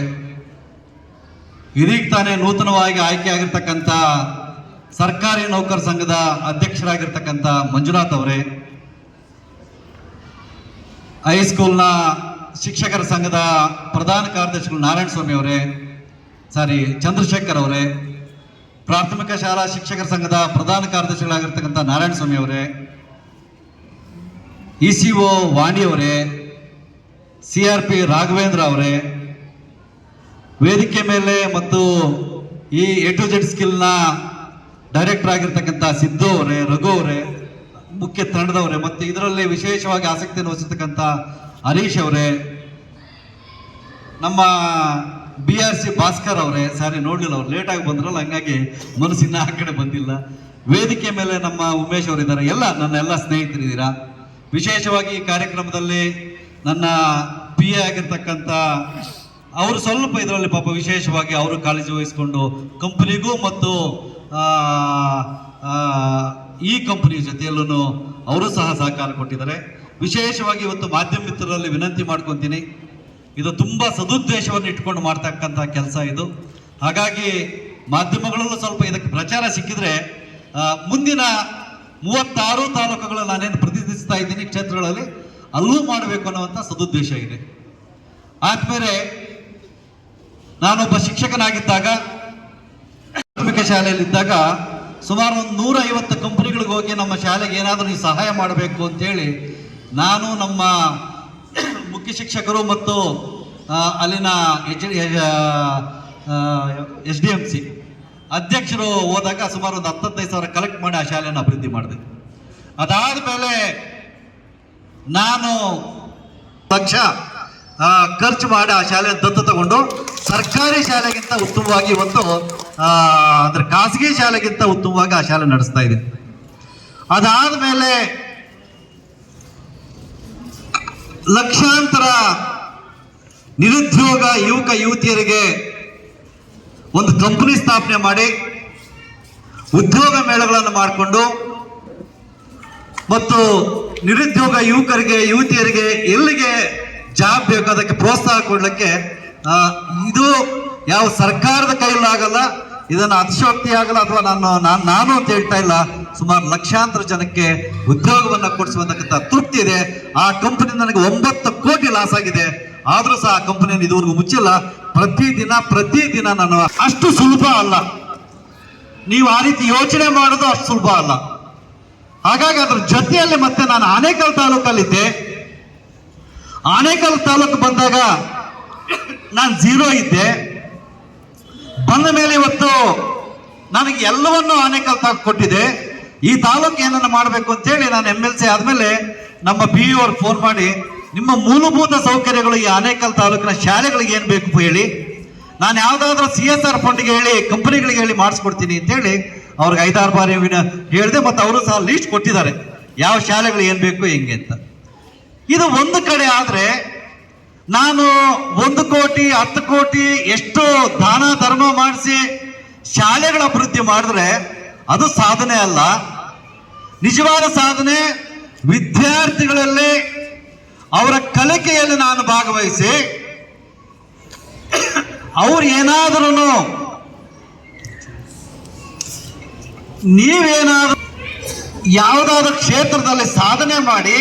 ಇದೀಗ ತಾನೇ ನೂತನವಾಗಿ ಆಯ್ಕೆಯಾಗಿರ್ತಕ್ಕಂಥ ಸರ್ಕಾರಿ ನೌಕರ ಸಂಘದ ಅಧ್ಯಕ್ಷರಾಗಿರ್ತಕ್ಕಂಥ ಮಂಜುನಾಥ್ ಅವರೇ ಹೈಸ್ಕೂಲ್ನ ಶಿಕ್ಷಕರ ಸಂಘದ ಪ್ರಧಾನ ಕಾರ್ಯದರ್ಶಿಗಳು ನಾರಾಯಣ ಸ್ವಾಮಿ ಅವರೇ, ಸಾರಿ ಚಂದ್ರಶೇಖರ್ ಅವರೇ, ಪ್ರಾಥಮಿಕ ಶಾಲಾ ಶಿಕ್ಷಕರ ಸಂಘದ ಪ್ರಧಾನ ಕಾರ್ಯದರ್ಶಿಗಳಾಗಿರ್ತಕ್ಕಂಥ ನಾರಾಯಣ ಸ್ವಾಮಿ ಅವರೇ, ಇ ಸಿ ಒ ವಾಣಿ ಅವರೇ ಸಿ ಆರ್ ಪಿ ರಾಘವೇಂದ್ರ ಅವರೇ, ವೇದಿಕೆ ಮೇಲೆ ಮತ್ತು ಈ ಎ ಟು ಜೆಡ್ ಸ್ಕಿಲ್ನ ಡೈರೆಕ್ಟರ್ ಆಗಿರ್ತಕ್ಕಂಥ ಸಿದ್ದು ಅವರೇ, ರಘು ಅವರೇ, ಮುಖ್ಯ ತಂಡದವರೇ, ಮತ್ತು ಇದರಲ್ಲಿ ವಿಶೇಷವಾಗಿ ಆಸಕ್ತಿಯನ್ನು ವಹಿಸಿರ್ತಕ್ಕಂಥ ಹರೀಶ್ ಅವರೇ, ನಮ್ಮ ಬಿ ಆರ್ ಸಿ ಭಾಸ್ಕರ್ ಅವರೇ, ಸಾರಿ ನೋಡಲಿಲ್ಲ ಅವ್ರು ಲೇಟಾಗಿ ಬಂದ್ರಲ್ಲ, ಹಂಗಾಗಿ ಮನಸ್ಸಿನ ಆ ಕಡೆ ಬಂದಿಲ್ಲ. ವೇದಿಕೆ ಮೇಲೆ ನಮ್ಮ ಉಮೇಶ್ ಅವರಿದ್ದಾರೆ. ಎಲ್ಲ ನನ್ನ ಎಲ್ಲ ಸ್ನೇಹಿತರಿದ್ದೀರಾ? ವಿಶೇಷವಾಗಿ ಈ ಕಾರ್ಯಕ್ರಮದಲ್ಲಿ ನನ್ನ ಪಿ ಎ ಆಗಿರ್ತಕ್ಕಂಥ ಅವರು ಸ್ವಲ್ಪ ಇದರಲ್ಲಿ ಪಾಪ ವಿಶೇಷವಾಗಿ ಅವರು ಕಾಳಜಿ ವಹಿಸಿಕೊಂಡು ಕಂಪ್ನಿಗೂ ಮತ್ತು ಈ ಕಂಪನಿ ಜೊತೆಯಲ್ಲೂ ಅವರು ಸಹ ಸಹಕಾರ ಕೊಟ್ಟಿದ್ದಾರೆ. ವಿಶೇಷವಾಗಿ ಇವತ್ತು ಮಾಧ್ಯಮ ಮಿತ್ರರಲ್ಲಿ ವಿನಂತಿ ಮಾಡ್ಕೊತೀನಿ. ಇದು ತುಂಬ ಸದುದ್ದೇಶವನ್ನು ಇಟ್ಕೊಂಡು ಮಾಡ್ತಕ್ಕಂಥ ಕೆಲಸ ಇದು. ಹಾಗಾಗಿ ಮಾಧ್ಯಮಗಳಲ್ಲೂ ಸ್ವಲ್ಪ ಇದಕ್ಕೆ ಪ್ರಚಾರ ಸಿಕ್ಕಿದ್ರೆ ಮುಂದಿನ ಮೂವತ್ತಾರು ತಾಲೂಕುಗಳು ನಾನೇನು ಪ್ರತಿನಿಧಿಸ್ತಾ ಇದ್ದೀನಿ ಕ್ಷೇತ್ರಗಳಲ್ಲಿ. ಅಲ್ಲೂ ಮಾಡಬೇಕು ಅನ್ನುವಂಥ ಸದುದ್ದೇಶ ಇದೆ. ಆದ್ಮೇಲೆ ನಾನೊಬ್ಬ ಶಿಕ್ಷಕನಾಗಿದ್ದಾಗ, ಪ್ರಾಥಮಿಕ ಶಾಲೆಯಲ್ಲಿದ್ದಾಗ ಸುಮಾರು ಒಂದು ನೂರ ಐವತ್ತು ಕಂಪನಿಗಳಿಗೆ ಹೋಗಿ ನಮ್ಮ ಶಾಲೆಗೆ ಏನಾದರೂ ನೀವು ಸಹಾಯ ಮಾಡಬೇಕು ಅಂತೇಳಿ ನಾನು ನಮ್ಮ ಮುಖ್ಯ ಶಿಕ್ಷಕರು ಮತ್ತು ಅಲ್ಲಿನ H S D M C ಅಧ್ಯಕ್ಷರು ಹೋದಾಗ ಸುಮಾರು ಒಂದು ಹತ್ತತ್ತೈದು ಸಾವಿರ ಕಲೆಕ್ಟ್ ಮಾಡಿ ಆ ಶಾಲೆಯನ್ನು ಅಭಿವೃದ್ಧಿ ಮಾಡಿದೆ. ಅದಾದ ಮೇಲೆ ನಾನು ಲಕ್ಷ ಖರ್ಚು ಮಾಡಿ ಆ ಶಾಲೆ ದತ್ತು ತಗೊಂಡು ಸರ್ಕಾರಿ ಶಾಲೆಗಿಂತ ಉತ್ತಮವಾಗಿ ಆ, ಅಂದ್ರೆ ಖಾಸಗಿ ಶಾಲೆಗಿಂತ ಉತ್ತಮವಾಗಿ ಆ ಶಾಲೆ ನಡೆಸ್ತಾ ಇದೆ ಅದಾದ ಮೇಲೆ ಲಕ್ಷಾಂತರ ನಿರುದ್ಯೋಗ ಯುವಕ ಯುವತಿಯರಿಗೆ ಒಂದು ಕಂಪನಿ ಸ್ಥಾಪನೆ ಮಾಡಿ ಉದ್ಯೋಗ ಮೇಳಗಳನ್ನು ಮಾಡಿಕೊಂಡು ಮತ್ತು ನಿರುದ್ಯೋಗ ಯುವಕರಿಗೆ, ಯುವತಿಯರಿಗೆ ಎಲ್ಲಿಗೆ ಜಾಬ್ ಬೇಕು ಅದಕ್ಕೆ ಪ್ರೋತ್ಸಾಹ ಕೊಡ್ಲಿಕ್ಕೆ ಇದು ಯಾವ ಸರ್ಕಾರದ ಕೈಲಾಗಲ್ಲ ಇದನ್ನು ಅತಿಶೋಕ್ತಿ ಆಗಲ್ಲ ಅಥವಾ ನಾನು ನಾನು ನಾನು ಅಂತ ಹೇಳ್ತಾ ಇಲ್ಲ. ಸುಮಾರು ಲಕ್ಷಾಂತರ ಜನಕ್ಕೆ ಉದ್ಯೋಗವನ್ನು ಕೊಡಿಸುವಂತಕ್ಕಂಥ ತೃಪ್ತಿ ಇದೆ. ಆ ಕಂಪನಿ ನನಗೆ ಒಂಬತ್ತು ಕೋಟಿ ಲಾಸ್ ಆಗಿದೆ. ಆದರೂ ಸಹ ಆ ಕಂಪನಿಯನ್ನು ಇದುವರೆಗೂ ಮುಚ್ಚಿಲ್ಲ. ಪ್ರತಿದಿನ ಪ್ರತಿದಿನ ನಾನು ಅಷ್ಟು ಸುಲಭ ಅಲ್ಲ. ನೀವು ಆ ರೀತಿ ಯೋಚನೆ ಮಾಡೋದು ಅಷ್ಟು ಸುಲಭ ಅಲ್ಲ. ಹಾಗಾಗಿ ಅದ್ರ ಜೊತೆಯಲ್ಲಿ ಮತ್ತೆ ನಾನು ಆನೇಕಲ್ ತಾಲೂಕಲ್ಲಿದ್ದೆ. ಆನೇಕಲ್ ತಾಲೂಕು ಬಂದಾಗ ನಾನು ಝೀರೋ ಇದ್ದೆ. ಬಂದ ಮೇಲೆ ಇವತ್ತು ನನಗೆ ಎಲ್ಲವನ್ನೂ ಆನೇಕಲ್ ತಾಲೂಕು ಕೊಟ್ಟಿದೆ. ಈ ತಾಲೂಕು ಏನನ್ನು ಮಾಡಬೇಕು ಅಂತೇಳಿ ನಾನು ಎಂ ಎಲ್ ಸಿ ಆದಮೇಲೆ ನಮ್ಮ ಪಿ ಯು ಅವ್ರಿಗೆ ಫೋನ್ ಮಾಡಿ, ನಿಮ್ಮ ಮೂಲಭೂತ ಸೌಕರ್ಯಗಳು ಈ ಆನೇಕಲ್ ತಾಲೂಕಿನ ಶಾಲೆಗಳಿಗೆ ಏನು ಬೇಕು ಹೇಳಿ. ನಾನು ಯಾವುದಾದ್ರೂ ಸಿ ಎಸ್ ಆರ್ ಫಂಡ್ಗೆ ಹೇಳಿ ಕಂಪನಿಗಳಿಗೆ ಹೇಳಿ ಮಾಡಿಸ್ಕೊಡ್ತೀನಿ ಅಂತೇಳಿ ಅವ್ರಿಗೆ ಐದಾರು ಬಾರಿ ಹೇಳಿದೆ ಮತ್ತು ಅವರು ಸಹ ಲೀಸ್ಟ್ ಕೊಟ್ಟಿದ್ದಾರೆ. ಯಾವ ಶಾಲೆಗಳು ಏನು ಬೇಕು ಹೆಂಗೆ ಅಂತ. ಇದು ಒಂದು ಕಡೆ ಆದರೆ ನಾನು ಒಂದು ಕೋಟಿ, ಹತ್ತು ಕೋಟಿ ಎಷ್ಟು ದಾನ, ಧರ್ಮ ಮಾಡಿಸಿ ಶಾಲೆಗಳ ಅಭಿವೃದ್ಧಿ ಮಾಡಿದ್ರೆ ಅದು ಸಾಧನೆ ಅಲ್ಲ. ನಿಜವಾದ ಸಾಧನೆ ವಿದ್ಯಾರ್ಥಿಗಳಲ್ಲಿ ಅವರ ಕಲಿಕೆಯಲ್ಲಿ ನಾನು ಭಾಗವಹಿಸಿ, ಅವ್ರು ಏನಾದರೂ ನೀವೇನಾದರೂ ಯಾವುದಾದ್ರೂ ಕ್ಷೇತ್ರದಲ್ಲಿ ಸಾಧನೆ ಮಾಡಿ,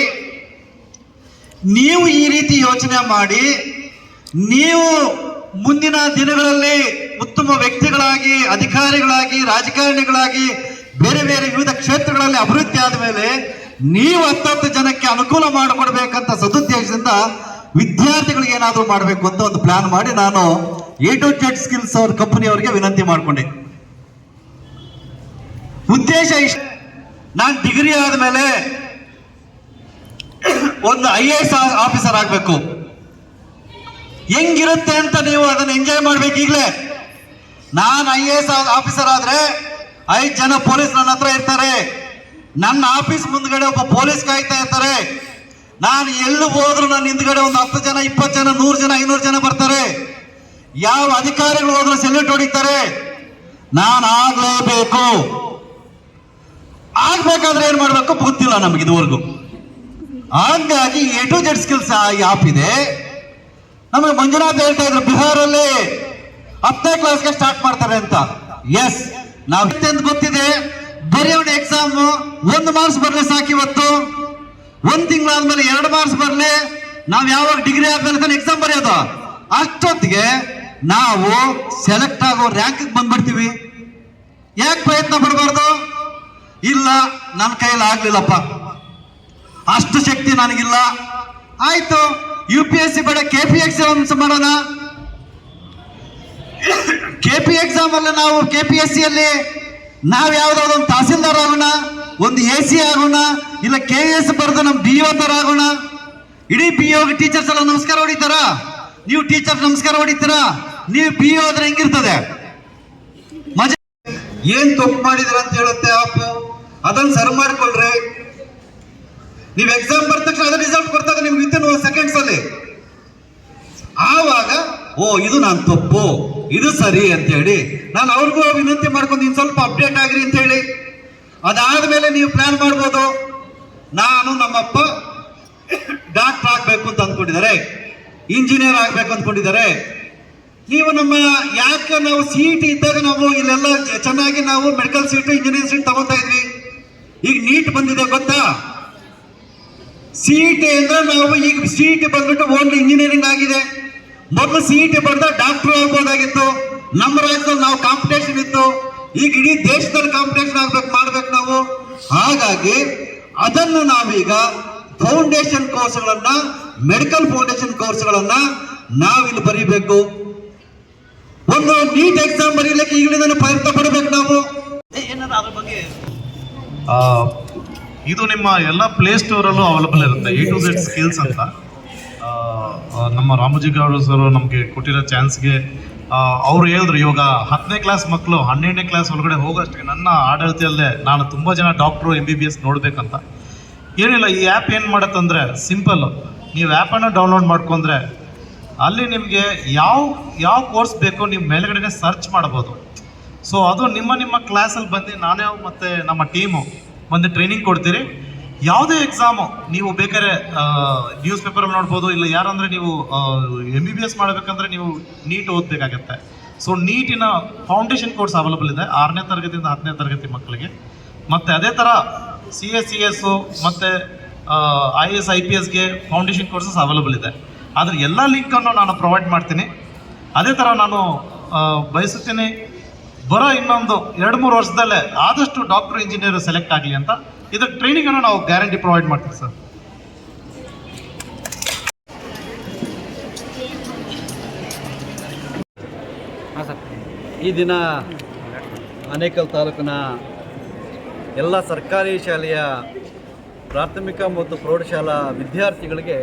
ನೀವು ಈ ರೀತಿ ಯೋಚನೆ ಮಾಡಿ, ನೀವು ಮುಂದಿನ ದಿನಗಳಲ್ಲಿ ಉತ್ತಮ ವ್ಯಕ್ತಿಗಳಾಗಿ, ಅಧಿಕಾರಿಗಳಾಗಿ, ರಾಜಕಾರಣಿಗಳಾಗಿ, ಬೇರೆ ಬೇರೆ ವಿವಿಧ ಕ್ಷೇತ್ರಗಳಲ್ಲಿ ಅಭಿವೃದ್ಧಿ ಆದ ಮೇಲೆ ನೀವು ಹತ್ತತ್ತು ಜನಕ್ಕೆ ಅನುಕೂಲ ಮಾಡಿಕೊಡ್ಬೇಕಂತ ಸದುದ್ದೇಶದಿಂದ ವಿದ್ಯಾರ್ಥಿಗಳಿಗೆ ಏನಾದರೂ ಮಾಡಬೇಕು ಅಂತ ಒಂದು ಪ್ಲಾನ್ ಮಾಡಿ, ನಾನು ಎ ಟು ಜೆಡ್ ಸ್ಕಿಲ್ಸ್ ಅವ್ರ ಕಂಪನಿಯವರಿಗೆ ವಿನಂತಿ ಮಾಡಿಕೊಂಡೆ ಉದ್ದೇಶ ಇಷ್ಟ. ನಾನು ಡಿಗ್ರಿ ಆದಮೇಲೆ ಒಂದು ಐ ಎ ಎಸ್ ಆಫೀಸರ್ ಆಗಬೇಕು. ಹೆಂಗಿರುತ್ತೆ ಅಂತ ನೀವು ಅದನ್ನ ಎಂಜಾಯ್ ಮಾಡ್ಬೇಕು ಈಗಲೇ. ನಾನು ಐ ಎ ಎಸ್ ಆಫೀಸರ್ ಆದ್ರೆ ಐದು ಜನ ಪೊಲೀಸ್ ನನ್ನ ಹತ್ರ ಇರ್ತಾರೆ. ನನ್ನ ಆಫೀಸ್ ಮುಂದ್ಗಡೆ ಒಬ್ಬ ಪೊಲೀಸ್ ಕಾಯ್ತಾ ಇರ್ತಾರೆ. ನಾನು ಎಲ್ಲಿ ಹೋದ್ರು ನನ್ನ ಹಿಂದ್ಗಡೆ ಒಂದು ಹತ್ತು ಜನ, ಇಪ್ಪತ್ತು ಜನ, ನೂರು ಜನ, ಐನೂರು ಜನ ಬರ್ತಾರೆ. ಯಾವ ಅಧಿಕಾರಿಗಳು ಹೋದ್ರು ಸೆಲ್ಯೂಟ್ ಹೊಡಿತಾರೆ. ನಾನು ಆಗ್ಲೇಬೇಕು. ಆಗ್ಬೇಕಾದ್ರೆ ಏನ್ ಮಾಡ್ಬೇಕು? ಗೊತ್ತಿಲ್ಲ ನಮ್ಗೆ ಇದುವರೆಗೂ. ಹಾಗಾಗಿ A to Z skills app ಇದೆ. ನಮಗೆ ಮಂಜುನಾಥ್ ಹೇಳ್ತಾ ಇದ್ರು, ಬಿಹಾರಲ್ಲಿ ಹತ್ತನೇ ಕ್ಲಾಸ್ಗೆ ಸ್ಟಾರ್ಟ್ ಮಾಡ್ತಾರೆ ಅಂತ. ಎಸ್ ನಾವ್ ಗೊತ್ತಿದೆ? ಬರೆಯೋಣ ಎಕ್ಸಾಮ್ ಒಂದು ಮಾರ್ಕ್ಸ್ ಬರ್ಲಿ ಸಾಕು ಇವತ್ತು. ಒಂದ್ ತಿಂಗಳಾದ್ಮೇಲೆ ಎರಡು ಮಾರ್ಕ್ಸ್ ಬರ್ಲಿ. ನಾವ್ ಯಾವಾಗ ಡಿಗ್ರಿ ಆದ್ಮೇಲೆ ಎಕ್ಸಾಮ್ ಬರೆಯೋದು? ಅಷ್ಟೊತ್ತಿಗೆ ನಾವು ಸೆಲೆಕ್ಟ್ ಆಗೋ ರ್ಯಾಂಕ್ ಬಂದ್ಬಿಡ್ತೀವಿ. ಯಾಕೆ ಪ್ರಯತ್ನ ಪಡಬಾರ್ದು? ಇಲ್ಲ ನನ್ನ ಕೈಯಲ್ಲಿ ಆಗ್ಲಿಲ್ಲಪ್ಪ. ಅಷ್ಟು ಶಕ್ತಿ ನನಗಿಲ್ಲ. ಆಯ್ತು ಯು ಪಿ ಎಸ್ ಸಿ ಬೇಡ ಕೆ ಪಿ ಎಕ್ಸಾಮ್ಸ್ ಮಾಡೋಣ. ಕೆ ಪಿ ಎಕ್ಸಾಮ್ ಅಲ್ಲಿ ನಾವು ಕೆ ಪಿ ಎಸ್ ಸಿ ಅಲ್ಲಿ ನಾವು ಯಾವ್ದಾದ್ರು ಒಂದು ತಹಸೀಲ್ದಾರ್ ಆಗೋಣ, ಒಂದು ಎ ಸಿ ಆಗೋಣ, ಇಲ್ಲ ಕೆ ಎಸ್ ಬರೆದು ನಮ್ಮ ಬಿ ಒ ತರ ಆಗೋಣ. ಇಡೀ ಬಿ ಒ ಟೀಚರ್ಸ್ ಎಲ್ಲ ನಮಸ್ಕಾರ ಹೊಡಿತಾರ? ನೀವು ಟೀಚರ್ ನಮಸ್ಕಾರ ಹೊಡಿತೀರಾ? ನೀವು ಬಿ ಒ ಆದ್ರೆ ಹೆಂಗಿರ್ತದೆ? ಮಜಾ ಏನ್ ತಪ್ಪು ಮಾಡಿದ್ರ ಅಂತ ಹೇಳುತ್ತೆ ಆಪ್? ಅದನ್ನ ಸರ್ ಮಾಡ್ಕೊಳ್ರಿ. ನೀವು ಎಕ್ಸಾಮ್ ಬರ್ದ ತಕ್ಷಣ ಅದ ರಿಸಲ್ಟ್ ಬರ್ತದೆ ನಿಮ್ಗೆ ವಿತಿನ್ ಸೆಕೆಂಡ್ಸ್ ಅಲ್ಲಿ. ಆವಾಗ, ಓ, ಇದು ನಾನು ತಪ್ಪು, ಇದು ಸರಿ ಅಂತ ಹೇಳಿ ನಾನು ಅವ್ರಿಗೂ ವಿನಂತಿ ಮಾಡ್ಕೊಂಡು ನೀನ್ ಸ್ವಲ್ಪ ಅಪ್ಡೇಟ್ ಆಗ್ರಿ ಅಂತ ಹೇಳಿ ಅದಾದ್ಮೇಲೆ ನೀವು ಪ್ಲಾನ್ ಮಾಡ್ಬೋದು. ನಾನು ನಮ್ಮಪ್ಪ ಡಾಕ್ಟರ್ ಆಗ್ಬೇಕು ಅಂತ ಅಂದ್ಕೊಂಡಿದ್ದಾರೆ. ಇಂಜಿನಿಯರ್ ಆಗ್ಬೇಕು ಅಂದ್ಕೊಂಡಿದ್ದಾರೆ. ನೀವು ನಮ್ಮ, ಯಾಕೆ ನಾವು ಸೀಟ್ ಇದ್ದಾಗ ನಾವು ಇಲ್ಲೆಲ್ಲ ಚೆನ್ನಾಗಿ ನಾವು ಮೆಡಿಕಲ್ ಸೀಟ್ ಇಂಜಿನಿಯರಿಂಗ್ ಸೀಟ್ ತಗೋತಾ ಇದ್ವಿ? ಈಗ ನೀಟ್ ಬಂದಿದೆ ಗೊತ್ತಾ? ಸಿಇಟಿ ಅಂದ್ರೆ ನಾವು ಈಗ ಸಿಇಟಿ ಬಂದ್ಬಿಟ್ಟು ಓನ್ಲಿ ಇಂಜಿನಿಯರಿಂಗ್ ಆಗಿದೆ. ಮೊದಲು ಸಿಇಟಿ ಬಂದ ಡಾಕ್ಟರ್ ಆಗ್ಬೋದಾಗಿತ್ತು. ನಮ್ಮ ರಾಜ್ಯದಲ್ಲಿ ನಾವು ಕಾಂಪಿಟೇಷನ್ ಇತ್ತು. ಈಗ ಇಡೀ ದೇಶದಲ್ಲಿ ಕಾಂಪಿಟೇಷನ್ ಆಗ್ಬೇಕು, ಮಾಡ್ಬೇಕು ನಾವು. ಹಾಗಾಗಿ ಅದನ್ನು ನಾವೀಗ ಫೌಂಡೇಶನ್ ಕೋರ್ಸ್ಗಳನ್ನ ಮೆಡಿಕಲ್ ಫೌಂಡೇಶನ್ ಕೋರ್ಸ್ಗಳನ್ನ ನಾವಿಲ್ಲಿ ಬರೀಬೇಕು. ಒಂದು ನೀಟ್ ಎಕ್ಸಾಮ್ ಬರೀಲಿಕ್ಕೆ ಈಗಲಿಂದ ಪ್ರಯತ್ನ ಪಡಬೇಕು ನಾವು. ಏನಾದ್ರು ಅದ್ರ ಬಗ್ಗೆ ಇದು ನಿಮ್ಮ ಎಲ್ಲ ಪ್ಲೇ ಸ್ಟೋರಲ್ಲೂ ಅವೈಲಬಲ್ ಇರುತ್ತೆ ಎ ಟು ಝೆಡ್ ಸ್ಕಿಲ್ಸ್ ಅಂತ. ನಮ್ಮ ರಾಮೋಜಿ ಗೌಡ ಸರ್ ನಮಗೆ ಕೊಟ್ಟಿರೋ ಚಾನ್ಸ್ಗೆ ಅವ್ರು ಹೇಳಿದ್ರು, ಇವಾಗ ಹತ್ತನೇ ಕ್ಲಾಸ್ ಮಕ್ಕಳು ಹನ್ನೆರಡನೇ ಕ್ಲಾಸ್ ಒಳಗಡೆ ಹೋಗೋಷ್ಟಕ್ಕೆ ನನ್ನ ಆಡಳಿತದಲ್ಲೇ ನಾನು ತುಂಬ ಜನ doctor M B B S ನೋಡಬೇಕಂತ. ಏನಿಲ್ಲ, ಈ ಆ್ಯಪ್ ಏನು ಮಾಡುತ್ತಂದರೆ ಸಿಂಪಲ್ಲು ನೀವು ಆ್ಯಪನ್ನು ಡೌನ್ಲೋಡ್ ಮಾಡ್ಕೊಂಡ್ರೆ ಅಲ್ಲಿ ನಿಮಗೆ ಯಾವ ಯಾವ ಕೋರ್ಸ್ ಬೇಕೋ, ನೀವು ಮೇಲ್ಗಡೆ ಸರ್ಚ್ ಮಾಡ್ಬೋದು. ಸೊ ಅದು ನಿಮ್ಮ ನಿಮ್ಮ ಕ್ಲಾಸಲ್ಲಿ ಬಂದು ನಾನೇ ಮತ್ತು ನಮ್ಮ ಟೀಮು ಬಂದು ಟ್ರೈನಿಂಗ್ ಕೊಡ್ತೀರಿ. ಯಾವುದೇ ಎಕ್ಸಾಮು ನೀವು ಬೇಕಾದ್ರೆ ನ್ಯೂಸ್ ಪೇಪರಲ್ಲಿ ನೋಡ್ಬೋದು, ಇಲ್ಲ ಯಾರಂದರೆ ನೀವು ಎಂ ಬಿ ಬಿ ಎಸ್ ಮಾಡಬೇಕಂದ್ರೆ ನೀವು ನೀಟ್ ಓದಬೇಕಾಗತ್ತೆ. ಸೊ ನೀಟಿನ ಫೌಂಡೇಶನ್ ಕೋರ್ಸ್ ಅವೈಲಬಲ್ ಇದೆ, ಆರನೇ ತರಗತಿಯಿಂದ ಹತ್ತನೇ ತರಗತಿ ಮಕ್ಕಳಿಗೆ. ಮತ್ತು ಅದೇ ಥರ ಸಿ ಎಸ್ ಸಿ ಎಸ್ಸು ಮತ್ತು ಐ ಎಸ್ ಐ ಪಿ ಎಸ್ಗೆ ಫೌಂಡೇಶನ್ ಕೋರ್ಸಸ್ ಅವೈಲಬಲ್ ಇದೆ. ಆದರೆ ಎಲ್ಲ ಲಿಂಕನ್ನು ನಾನು ಪ್ರೊವೈಡ್ ಮಾಡ್ತೀನಿ. ಅದೇ ಥರ ನಾನು ಬಯಸುತ್ತೇನೆ ಬರೋ ಇನ್ನೊಂದು ಎರಡು ಮೂರು ವರ್ಷದಲ್ಲೇ ಆದಷ್ಟು ಡಾಕ್ಟರ್ ಇಂಜಿನಿಯರ್ ಸೆಲೆಕ್ಟ್ ಆಗಲಿ ಅಂತ ಇದಕ್ಕೆ ಟ್ರೈನಿಂಗನ್ನು ನಾವು ಗ್ಯಾರಂಟಿ ಪ್ರೊವೈಡ್ ಮಾಡ್ತೀವಿ ಸರ್. ಈ ದಿನ ಅನೇಕಲ್ ತಾಲೂಕಿನ ಎಲ್ಲ ಸರ್ಕಾರಿ ಶಾಲೆಯ ಪ್ರಾಥಮಿಕ ಮತ್ತು ಪ್ರೌಢಶಾಲಾ ವಿದ್ಯಾರ್ಥಿಗಳಿಗೆ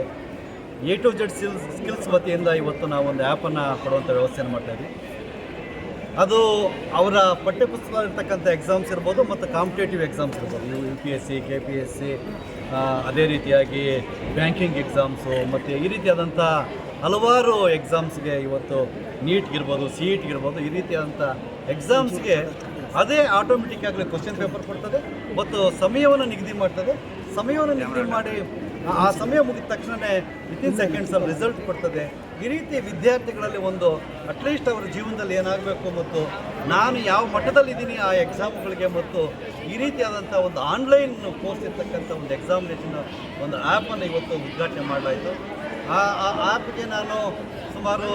A to Z skills skills ವತಿಯಿಂದ ಇವತ್ತು ನಾವು ಒಂದು ಆ್ಯಪನ್ನು ಕೊಡುವಂಥ ವ್ಯವಸ್ಥೆಯನ್ನು ಮಾಡ್ತಾಯಿದ್ವಿ ಅದು ಅವರ ಪಠ್ಯಪುಸ್ತಕದಲ್ಲಿರ್ತಕ್ಕಂಥ ಎಕ್ಸಾಮ್ಸ್ ಇರ್ಬೋದು ಮತ್ತು ಕಾಂಪಿಟೇಟಿವ್ ಎಕ್ಸಾಮ್ಸ್ ಇರ್ಬೋದು. ನೀವು U P S C K P S C ಅದೇ ರೀತಿಯಾಗಿ ಬ್ಯಾಂಕಿಂಗ್ ಎಕ್ಸಾಮ್ಸು ಮತ್ತು ಈ ರೀತಿಯಾದಂಥ ಹಲವಾರು ಎಕ್ಸಾಮ್ಸ್ಗೆ ಇವತ್ತು ನೀಟ್ಗಿರ್ಬೋದು ಸಿ ಇಟ್ಗಿರ್ಬೋದು ಈ ರೀತಿಯಾದಂಥ ಎಕ್ಸಾಮ್ಸ್ಗೆ ಅದೇ ಆಟೋಮೆಟಿಕ್ ಆಗಲಿ ಕ್ವಶನ್ ಪೇಪರ್ ಕೊಡ್ತದೆ ಮತ್ತು ಸಮಯವನ್ನು ನಿಗದಿ ಮಾಡ್ತದೆ. ಸಮಯವನ್ನು ನಿಗದಿ ಮಾಡಿ, ಆ ಸಮಯ ಮುಗಿದ ತಕ್ಷಣವೇ ವಿತಿನ್ ಸೆಕೆಂಡ್ಸಲ್ಲಿ ರಿಸಲ್ಟ್ ಕೊಡ್ತದೆ. ಈ ರೀತಿ ವಿದ್ಯಾರ್ಥಿಗಳಲ್ಲಿ ಒಂದು ಅಟ್ಲೀಸ್ಟ್ ಅವರ ಜೀವನದಲ್ಲಿ ಏನಾಗಬೇಕು ಮತ್ತು ನಾನು ಯಾವ ಮಟ್ಟದಲ್ಲಿದ್ದೀನಿ ಆ ಎಕ್ಸಾಮ್ಗಳಿಗೆ ಮತ್ತು ಈ ರೀತಿಯಾದಂಥ ಒಂದು ಆನ್ಲೈನ್ ಕೋರ್ಸ್ ಇರ್ತಕ್ಕಂಥ ಒಂದು ಎಕ್ಸಾಮಿನೇಷನ್ ಒಂದು ಆ್ಯಪನ್ನು ಇವತ್ತು ಉದ್ಘಾಟನೆ ಮಾಡಲಾಯಿತು. ಆ ಆ ಆ್ಯಪ್ಗೆ ನಾನು ಸುಮಾರು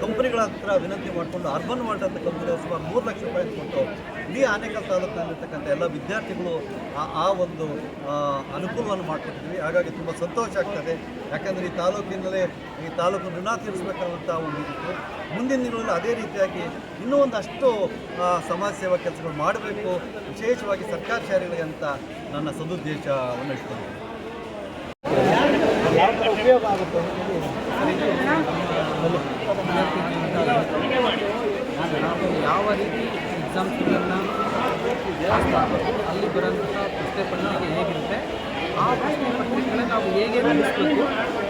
ಕಂಪನಿಗಳ ಹತ್ರ ವಿನಂತಿ ಮಾಡಿಕೊಂಡು ಅರ್ಬನ್ ವರ್ಲ್ಡ್ ಅಂತ ಕಂಪನಿ ಸುಮಾರು ಮೂರು ಲಕ್ಷ ರೂಪಾಯಿ ಕೊಟ್ಟು ಇಡೀ ಆನೇಕಲ್ ತಾಲೂಕಿನಲ್ಲಿರ್ತಕ್ಕಂಥ ಎಲ್ಲ ವಿದ್ಯಾರ್ಥಿಗಳು ಆ ಒಂದು ಅನುಕೂಲವನ್ನು ಮಾಡಿಕೊಟ್ಟಿದ್ವಿ ಹಾಗಾಗಿ ತುಂಬ ಸಂತೋಷ ಆಗ್ತದೆ. ಯಾಕಂದರೆ ಈ ತಾಲೂಕಿನಲ್ಲೇ ಈ ತಾಲೂಕು ಋಣ ತೀರಿಸಬೇಕಾದಂಥ ಒಂದು ಇತ್ತು ಮುಂದಿನ ದಿನಗಳಲ್ಲಿ ಅದೇ ರೀತಿಯಾಗಿ ಇನ್ನೂ ಒಂದಷ್ಟು ಸಮಾಜ ಸೇವಾ ಕೆಲಸಗಳು ಮಾಡಬೇಕು. ವಿಶೇಷವಾಗಿ ಸರ್ಕಾರಿ ಶಾಲೆಗಳಿಗೆ ಅಂತ ನನ್ನ ಸದುದ್ದೇಶವನ್ನು ಇಟ್ಕೊಂಡಿದ್ದೀನಿ. ನಾವು ಯಾವ ರೀತಿ ಎಕ್ಸಾಮ್ಸ್ಗಳನ್ನು ಅಲ್ಲಿ ಬರೋಂಥ ಪ್ರಶ್ನೆ ಪತ್ರಿಕೆ ಹೇಗಿರುತ್ತೆ ಆ ಪ್ರಶ್ನೆ ಪತ್ರಿಕೆಗಳನ್ನ ನಾವು ಹೇಗೆ ಬಿಡಿಸ್ಬೇಕು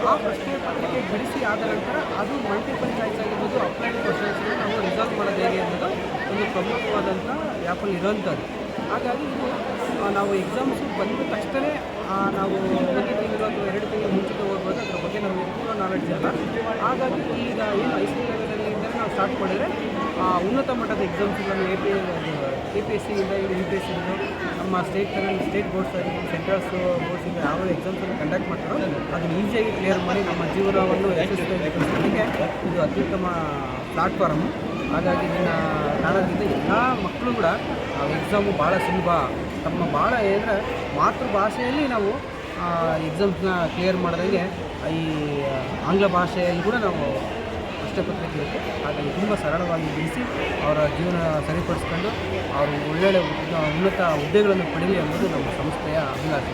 ಆ ಪ್ರಶ್ನೆ ಪತ್ರಿಕೆ ಬಿಡಿಸಿ ಆದ ನಂತರ ಅದು ಮಲ್ಟಿಪಲ್ ಚಾಯ್ಸ್ ಆಗಿರ್ಬೋದು ಅಪ್ಲೈಡ್ ಕ್ವಶನ್ಸ್ನ ನಾವು ರಿಸಾಲ್ವ್ ಮಾಡೋದು ಹೇಗೆ ಅನ್ನೋದು ಒಂದು ಪ್ರಮುಖವಾದಂಥ ಆ್ಯಪಲ್ಲಿ ಇರೋಂಥದ್ದು ಹಾಗಾಗಿ ನಾವು ಎಕ್ಸಾಮ್ಸ್ ಬಂದ ತಕ್ಷಣ ನಾವು ಒಂದು ತಿಂಗಳು ಅಥವಾ ಎರಡು ತಿಂಗಳು ಮುಂಚಿತ ಹೋಗ್ಬೋದು ಅದ್ರ ಬಗ್ಗೆ ನಮಗೆ ಪೂರ್ಣ ಹಾಗಾಗಿ ಈಗ ಏನು ಹೈಸ್ಕೂಲ್ ಲೆವೆಲಲ್ಲಿ ನಾವು ಸ್ಟಾರ್ಟ್ ಮಾಡಿದರೆ ಆ, ಉನ್ನತ ಮಟ್ಟದ ಎಕ್ಸಾಮ್ಸ್ಗಳನ್ನು A P A P S ಸಿಯಿಂದ ಇಲ್ಲಿ ಯು ಪಿ ಎಸ್ ಸಿಂದ ನಮ್ಮ ಸ್ಟೇಟ್ ಲೆವೆಲ್ ಸ್ಟೇಟ್ ಬೋರ್ಡ್ಸ್ ಆಗಿರ್ಬೋದು ಸೆಂಟ್ರಲ್ಸ್ ಬೋರ್ಡ್ಸಿಂದ ಯಾವ ಎಕ್ಸಾಮ್ಸನ್ನು ಕಂಡಕ್ಟ್ ಮಾಡ್ತಾರೋ ಅದನ್ನು ಈಸಿಯಾಗಿ ಕ್ಲಿಯರ್ ಮಾಡಿ ನಮ್ಮ ಜೀವನವನ್ನು ಯಶಸ್ವಿಯಾಗಿ ಕಲಿಸೋದಕ್ಕೆ ಇದು ಅತ್ಯುತ್ತಮ ಪ್ಲಾಟ್ಫಾರ್ಮ್ ಹಾಗಾಗಿ ಇದನ್ನು ಕಾರಣದಿಂದ ಎಲ್ಲ ಮಕ್ಕಳು ಕೂಡ ಎಕ್ಸಾಮು ಭಾಳ ಸುಲಭ. ತಮ್ಮ ಭಾಳ ಏನಂದರೆ ಮಾತೃಭಾಷೆಯಲ್ಲಿ ನಾವು ಎಕ್ಸಾಮ್ಸ್ನ ಕ್ಲಿಯರ್ ಮಾಡಿದಂಗೆ ಈ ಆಂಗ್ಲ ಭಾಷೆಯಲ್ಲಿ ಕೂಡ ನಾವು ಪತ್ರಿಕೆ ಹಾಗಾಗಿ ತುಂಬ ಸರಳವಾಗಿ ಬಿಡಿಸಿ ಅವರ ಜೀವನ ಸರಿಪಡಿಸ್ಕೊಂಡು ಅವರು ಒಳ್ಳೊಳ್ಳೆ ಉನ್ನತ ಹುದ್ದೆಗಳನ್ನು ಪಡೀಲಿ ಅನ್ನೋದು ನಮ್ಮ ಸಂಸ್ಥೆಯ ಅಭಿಲಾಷೆ.